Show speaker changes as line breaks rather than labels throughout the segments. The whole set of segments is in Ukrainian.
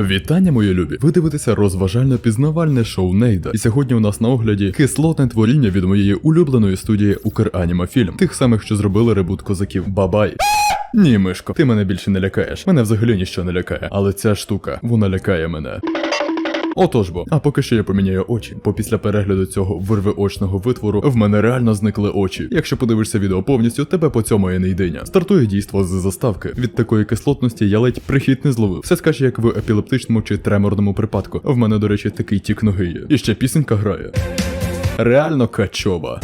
Вітання, мої любі! Ви дивитеся розважально-пізнавальне шоу Нейда. І сьогодні у нас на огляді кислотне творіння від моєї улюбленої студії Укранімафільм, тих самих, що зробили ребут козаків Бабай. Ні, Мишко, ти мене більше не лякаєш. Мене взагалі ніщо не лякає, але ця штука, вона лякає мене. Отож бо, а поки що я поміняю очі, бо після перегляду цього вирвиочного витвору в мене реально зникли очі. Якщо подивишся відео повністю, тебе по цьому і не йдиня. Стартує дійство з заставки. Від такої кислотності я ледь прихід не зловив. Все скаже, як в епілептичному чи треморному припадку. В мене, до речі, такий тік ноги є. І ще пісенька грає. Реально качова.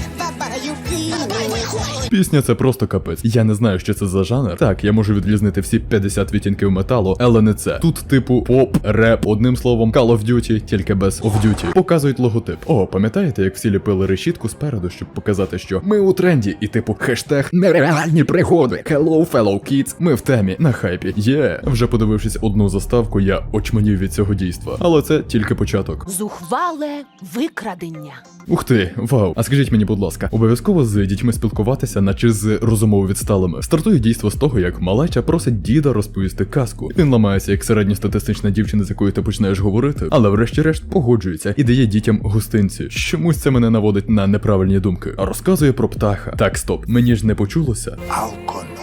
Пісня це просто капець. Я не знаю, що це за жанр. Так, я можу відрізнити всі 50 відтінків металу, але не це. Тут, типу, поп, реп, одним словом, Call of Duty, тільки без of Duty. Показують логотип. О, пам'ятаєте, як всі ліпили решітку спереду, щоб показати, що ми у тренді, і типу хештег нереальні пригоди. Hello, fellow kids. Ми в темі на хайпі. Є. Вже подивившись одну заставку, я очманів від цього дійства. Але це тільки початок.
Зухвале викрадення.
Ух ти, вау. А скажіть мені, будь ласка, обов'язково з дітьми спілкуватися, наче з розумово відсталими. Стартує дійство з того, як малеча просить діда розповісти казку. Він ламається як середньостатистична дівчина, з якою ти починаєш говорити, але врешті-решт погоджується і дає дітям гостинці. Чомусь це мене наводить на неправильні думки. А розказує про птаха. Так, стоп, мені ж не почулося.
Алконост.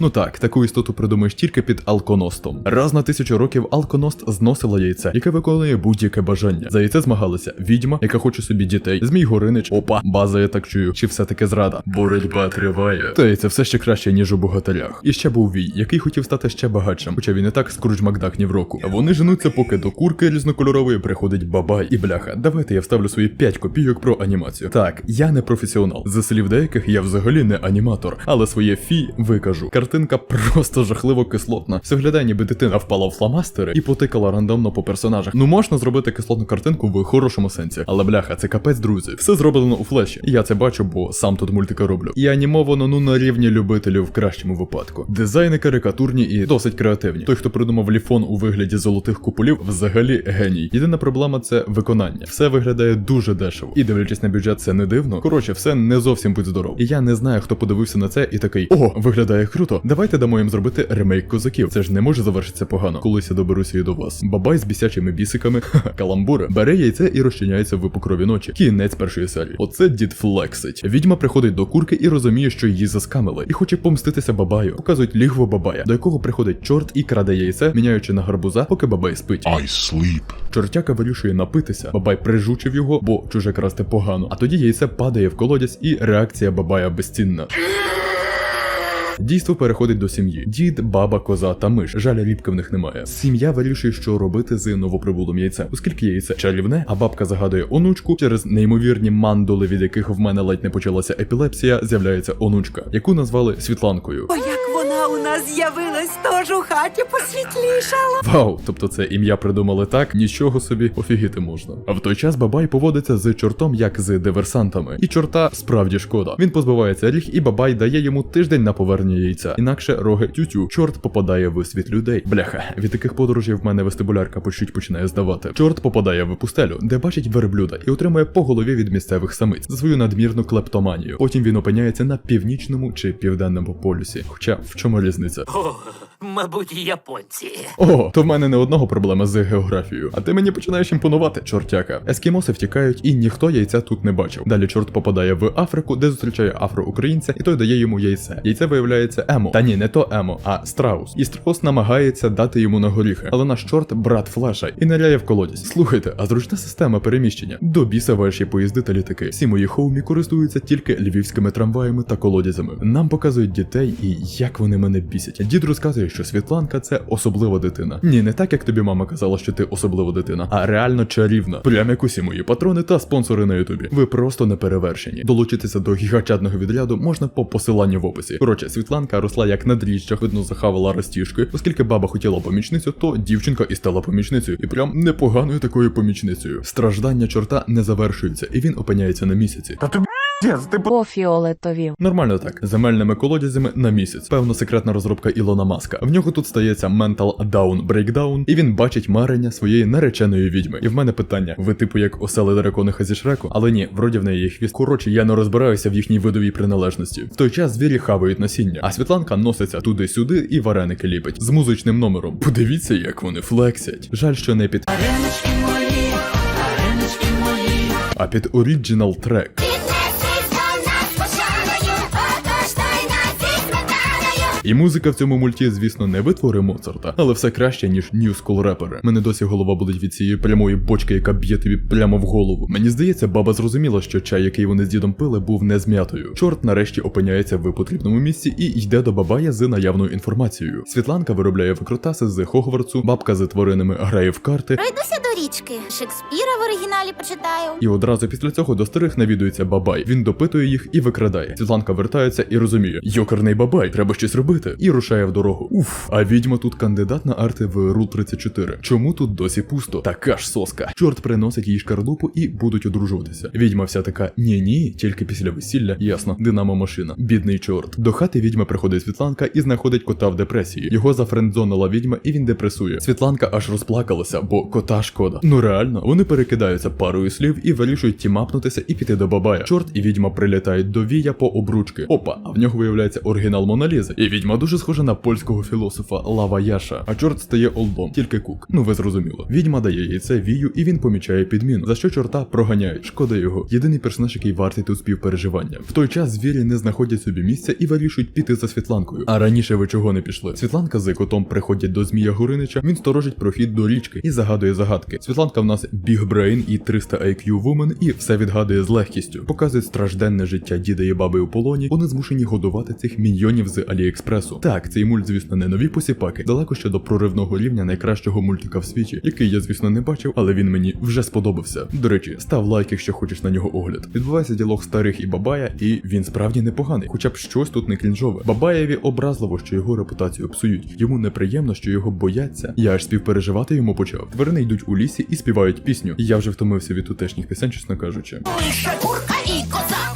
Ну так, таку істоту придумаєш тільки під алконостом. Раз на тисячу років алконост зносила яйце, яке виконує будь-яке бажання. За яйце змагалися відьма, яка хоче собі дітей, змій Горинич, опа, база, я так чую, чи все-таки зрада. Боротьба триває. Та й це все ще краще, ніж у богатирях. І ще був вій, який хотів стати ще багатшим, хоча він і так скрудж Макдак року. Вони женуться, поки до курки різнокольорової приходить бабай і бляха. Давайте я вставлю свої 5 копійок про анімацію. Так, я не професіонал. За слів деяких я взагалі не аніматор, але своє фі викажу. Картинка просто жахливо кислотна. Все глядає, ніби дитина впала в фломастери і потикала рандомно по персонажах. Ну можна зробити кислотну картинку в хорошому сенсі, але бляха, це капець, друзі. Все зроблено у флеші. Я це бачу, бо сам тут мультики роблю. І анімовано ну на рівні любителів в кращому випадку. Дизайни карикатурні і досить креативні. Той, хто придумав ліфон у вигляді золотих куполів, взагалі геній. Єдина проблема це виконання. Все виглядає дуже дешево. І дивлячись на бюджет, це не дивно. Коротше, все не зовсім будь здоров. І я не знаю, хто подивився на це і такий: Ого, виглядає круто. Давайте дамо їм зробити ремейк козаків. Це ж не може завершитися погано. Колись я доберуся і до вас. Бабай з бісячими бісиками, каламбури, бере яйце і розчиняється в покрові ночі. Кінець першої серії. Оце дід флексить. Відьма приходить до курки і розуміє, що її заскамили, і хоче помститися бабаю. Показують лігво бабая, до якого приходить чорт і краде яйце, міняючи на гарбуза, поки бабай спить.
I sleep.
Чортяка вирішує напитися, бабай прижучив його, бо чуже красти погано. А тоді яйце падає в колодязь, і реакція бабая безцінна. Дійство переходить до сім'ї: дід, баба, коза та миш. Жаль, рібки в них немає. Сім'я вирішує, що робити з новоприбулим яйцем, оскільки яйце чарівне, а бабка загадує онучку через неймовірні мандули, від яких в мене ледь не почалася епілепсія, з'являється онучка, яку назвали Світланкою.
О, як вона у нас з'явилась, тож у хаті посвітлішала.
Вау, тобто це ім'я придумали так, нічого собі офігіти можна. А в той час бабай поводиться з чортом як з диверсантами, і чорта справді шкода. Він позбувається ріг, і бабай дає йому тиждень на повернення яйця. Інакше роги тютю. Чорт попадає в світ людей. Бляха, від таких подорожів в мене вестибулярка по чуть починає здавати. Чорт попадає в пустелю, де бачить верблюда і отримує по голові від місцевих самиць за свою надмірну клептоманію. Потім він опиняється на північному чи південному полюсі. Хоча в чому різниця?
Мабуть, японці.
О, то в мене не одного проблема з географією. А ти мені починаєш імпонувати, чортяка. Ескімоси втікають, і ніхто яйця тут не бачив. Далі чорт попадає в Африку, де зустрічає афроукраїнця, і той дає йому яйце. Яйце виявляється емо. Та ні, не то емо, а страус. І страус намагається дати йому на горіхи. Але наш чорт брат флеша і ниряє в колодязь. Слухайте, а зручна система переміщення. До біса ваші поїзди та літаки. Всі мої хоумі користуються тільки львівськими трамваями та колодязями. Нам показують дітей і як вони мене бісять. Дід розказує, що Світланка це особлива дитина. Ні, не так, як тобі мама казала, що ти особлива дитина, а реально чарівна. Прям як усі мої патрони та спонсори на Ютубі. Ви просто не перевершені. Долучитися до гігачадного відряду можна по посиланню в описі. Коротше, Світланка росла як на дріжджах, видно, захавала розтіжки. Оскільки баба хотіла помічницю, то дівчинка і стала помічницею, і прям непоганою такою помічницею. Страждання чорта не завершується, і він опиняється на місяці.
Та тобі По фіолетові.
Нормально так, земельними колодязями на місяць. Певно, секретна розробка Ілона Маска. В нього тут стається Mental Down Breakdown, і він бачить марення своєї нареченої відьми. І в мене питання: ви типу як осели дракониха зі шреку? Але ні, вроді в неї є хвіст. Коротше, я не розбираюся в їхній видовій приналежності. В той час звірі хавають насіння, а Світланка носиться туди-сюди і вареники ліпить з музичним номером. Подивіться, як вони флексять. Жаль, що не під. А під оріджинал трек. І музика в цьому мульті, звісно, не витвори Моцарта, але все краще, ніж New School репери. Мене досі голова болить від цієї прямої бочки, яка б'є тобі прямо в голову. Мені здається, баба зрозуміла, що чай, який вони з дідом пили, був не з. Чорт нарешті опиняється в потрібному місці і йде до бабая з наявною інформацією. Світланка виробляє викрутаси з Хогвартсу, бабка з тваринами грає в карти.
Пройдуся річки. Шекспіра в оригіналі почитаю.
І одразу після цього до старих навідується бабай. Він допитує їх і викрадає. Світланка вертається і розуміє: йокерний бабай, треба щось робити. І рушає в дорогу. Уф, а відьма тут кандидат на арти в Рул 34. Чому тут досі пусто? Така ж соска. Чорт приносить їй шкарлупу і будуть одружуватися. Відьма вся така: ні, ні, тільки після весілля. Ясно, динамо машина. Бідний чорт. До хати відьма приходить Світланка і знаходить кота в депресії. Його зафрендзонила відьма і він депресує. Світланка аж розплакалася, бо кота шкода. Ну реально, вони перекидаються парою слів і вирішують тімапнутися і піти до бабая. Чорт і відьма прилітають до вія по обручки. Опа, а в нього виявляється оригінал Моналізи. І відьма дуже схожа на польського філософа Лава Яша. А чорт стає олдом, тільки кук. Ну ви зрозуміло. Відьма дає яйце вію, і він помічає підміну. За що чорта проганяють. Шкода його. Єдиний персонаж, який вартий тут співпереживання. В той час звірі не знаходять собі місця і вирішують піти за Світланкою. А раніше ви чого не пішли? Світланка з котом приходять до Змія Горинича. Він сторожить прохід до річки і загадує загадки. Світланка в нас Big Brain і 300 IQ Woman, і все відгадує з легкістю. Показує стражденне життя діда і баби у полоні. Вони змушені годувати цих міньйонів з Аліекспресу. Так, цей мульт, звісно, не нові посіпаки. Далеко ще до проривного рівня найкращого мультика в світі, який я, звісно, не бачив, але він мені вже сподобався. До речі, став лайк, якщо хочеш на нього огляд. Відбувається діалог старих і бабая, і він справді непоганий, хоча б щось тут не крінжове. Бабаєві образливо, що його репутацію псують. Йому неприємно, що його бояться. Я аж співпереживати йому почав. Тварини йдуть у лісі і співають пісню. І я вже втомився від тутешніх пісень, чесно кажучи.
Курка і коза.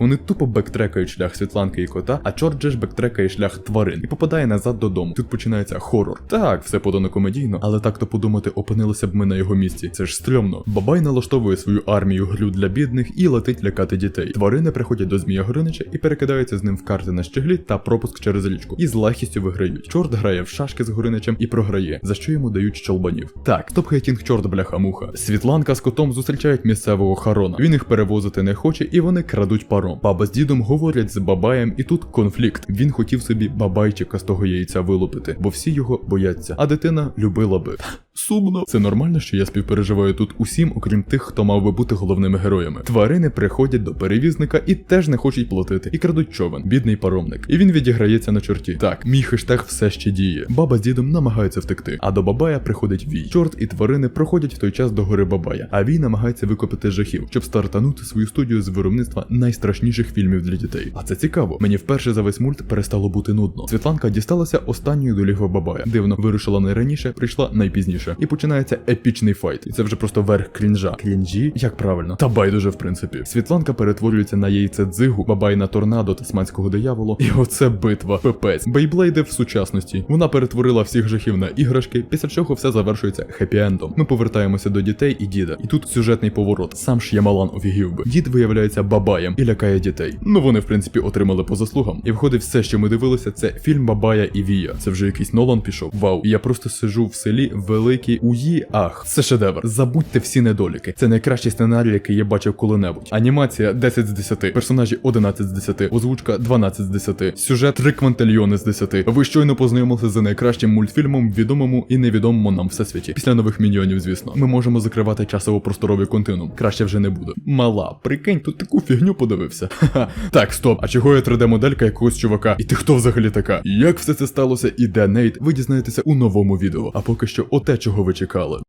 Вони тупо бектрекають шлях Світланки і кота, а чорт же ж бектрекає шлях тварин і попадає назад додому. Тут починається хорор. Так, все подано комедійно, але так то подумати, опинилися б ми на його місці. Це ж стрьомно. Бабай налаштовує свою армію грю для бідних і летить лякати дітей. Тварини приходять до Змія Гринича і перекидаються з ним в карти на щеглі та пропуск через річку. І з легкістю виграють. Чорт грає в шашки з Гриничем і програє, за що йому дають щолбанів. Так, топ-хейтінг чорт бляха-муха. Світланка з котом зустрічають місцевого харона. Він їх перевозити не хоче, і вони крадуть паром. Баба з дідом говорять з бабаєм, і тут конфлікт. Він хотів собі бабайчика з того яйця вилупити, бо всі його бояться. А дитина любила би. Сумно. Це нормально, що я співпереживаю тут усім, окрім тих, хто мав би бути головними героями. Тварини приходять до перевізника і теж не хочуть платити, і крадуть човен, бідний паромник. І він відіграється на чорті. Так, мій хештег все ще діє. Баба з дідом намагаються втекти, а до бабая приходить вій. Чорт і тварини проходять в той час до гори бабая, а вій намагається викопити жахів, щоб стартанути свою студію з виробництва найстрашніших фільмів для дітей. А це цікаво. Мені вперше за весь мульт перестало бути нудно. Світланка дісталася останньою до лігва бабая. Дивно, вирушила найраніше, прийшла найпізніше. І починається епічний файт. І це вже просто верх крінжа. Крінжі? Як правильно? Та байдуже, в принципі. Світланка перетворюється на яйце дзигу, бабай на торнадо тасманського дияволу. І оце битва. Пипець. Бейблейди в сучасності. Вона перетворила всіх жахів на іграшки, після чого все завершується хеппі-ендом. Ми повертаємося до дітей і діда. І тут сюжетний поворот. Сам Ш'ямалан офігів би. Дід виявляється бабаєм і лякає дітей. Ну вони, в принципі, отримали по заслугам. І входить все, що ми дивилися, це фільм Бабая і Вія. Це вже якийсь Нолан пішов. Вау. І я просто сижу в селі великий уї. Ах, це шедевр. Забудьте всі недоліки. Це найкращий сценарій, який я бачив коли-небудь. Анімація 10 з 10, персонажі 11 з 10, озвучка 12 з 10, сюжет 3 квантильйони з 10. Ви щойно познайомилися з найкращим мультфільмом, відомому і невідомому нам всесвіті. Після нових міньйонів, звісно, ми можемо закривати часово-просторовий континуум. Краще вже не буде. Мала, прикинь, тут таку фігню подивився. Ха-ха. Так, стоп. А чого є 3D-моделька якогось чувака? І ти хто взагалі така? Як все це сталося і де Нейт, ви дізнаєтеся у новому відео. А поки що, оте, чого ви чекали.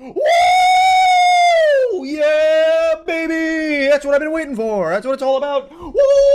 Ooh, yeah, baby! That's what I've been waiting for. That's what it's all about. Woo!